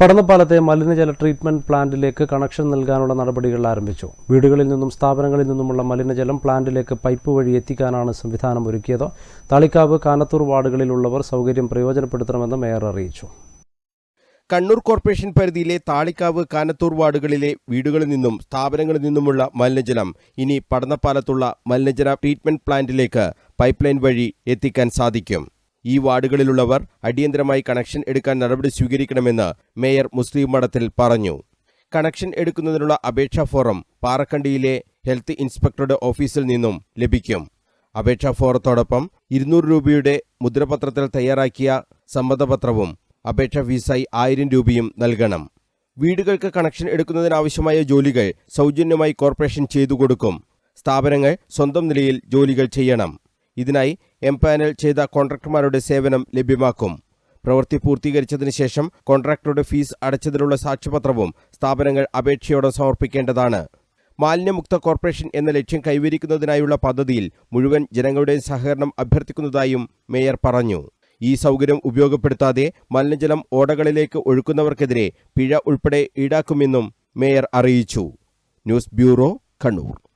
പടന്നപ്പാലത്തെ മലിനജല treatment പ്ലാന്റിലേക്ക് connection നൽകാനുള്ള നടപടികൾ ആരംഭിച്ചു. വീടുകളിൽ നിന്നും സ്ഥാപനങ്ങളിൽ നിന്നുമുള്ള മലിനജലം പ്ലാന്റിലേക്ക് പൈപ്പ് വഴി എത്തിക്കാനാണ് സംവിധാനം ഒരുക്കിയത്. താളിക്കാവ് കാനത്തൂർ വാർഡുകളിലുള്ളവർ സൗകര്യം പ്രയോജനപ്പെടുത്തണമെന്ന് മേയർ അറിയിച്ചു. കണ്ണൂർ കോർപ്പറേഷൻ പരിധിയിലെ താളിക്കാവ് കാനത്തൂർ വാർഡുകളിലെ വീടുകളിൽ നിന്നും സ്ഥാപനങ്ങളിൽ നിന്നുമുള്ള മലിനജലം ഇനി പടന്നപ്പാലത്തുള്ള മലിനജല ട്രീറ്റ്മെന്റ് പ്ലാന്റിലേക്ക് പൈപ്പ് ലൈൻ വഴി എത്തിക്കാൻ സാധിക്കും. ഈ വാർഡുകളിലുള്ളവർ അടിയന്തരമായി കണക്ഷൻ എടുക്കാൻ നടപടി സ്വീകരിക്കണമെന്ന് മേയർ മുസ്ലിം മഠത്തിൽ പറഞ്ഞു. കണക്ഷൻ എടുക്കുന്നതിനുള്ള അപേക്ഷാ ഫോറം പാറക്കണ്ടിയിലെ ഹെൽത്ത് ഇൻസ്പെക്ടറുടെ ഓഫീസിൽ നിന്നും ലഭിക്കും. അപേക്ഷാ ഫോറത്തോടൊപ്പം ഇരുന്നൂറ് രൂപയുടെ മുദ്രപത്രത്തിൽ തയ്യാറാക്കിയ സമ്മതപത്രവും അപേക്ഷാ ഫീസായി ആയിരം രൂപയും നൽകണം. വീടുകൾക്ക് കണക്ഷൻ എടുക്കുന്നതിനാവശ്യമായ ജോലികൾ സൗജന്യമായി കോർപ്പറേഷൻ ചെയ്തു കൊടുക്കും. സ്ഥാപനങ്ങൾ സ്വന്തം നിലയിൽ ജോലികൾ ചെയ്യണം. ഇതിനായി എംപാനൽ ചെയ്ത കോൺട്രാക്ടർമാരുടെ സേവനം ലഭ്യമാക്കും. പ്രവൃത്തി പൂർത്തീകരിച്ചതിന് ശേഷം കോൺട്രാക്ടറുടെ ഫീസ് അടച്ചതിനുള്ള സാക്ഷ്യപത്രവും സ്ഥാപനങ്ങൾ അപേക്ഷയോടെ സമർപ്പിക്കേണ്ടതാണ്. മാലിന്യമുക്ത കോർപ്പറേഷൻ എന്ന ലക്ഷ്യം കൈവരിക്കുന്നതിനായുള്ള പദ്ധതിയിൽ മുഴുവൻ ജനങ്ങളുടെയും സഹകരണം അഭ്യർത്ഥിക്കുന്നതായും മേയർ പറഞ്ഞു. ഈ സൗകര്യം ഉപയോഗപ്പെടുത്താതെ മലിനജലം ഓടകളിലേക്ക് ഒഴുക്കുന്നവർക്കെതിരെ പിഴ ഉൾപ്പെടെ ഈടാക്കുമെന്നും മേയർ അറിയിച്ചു. News bureau Kannur.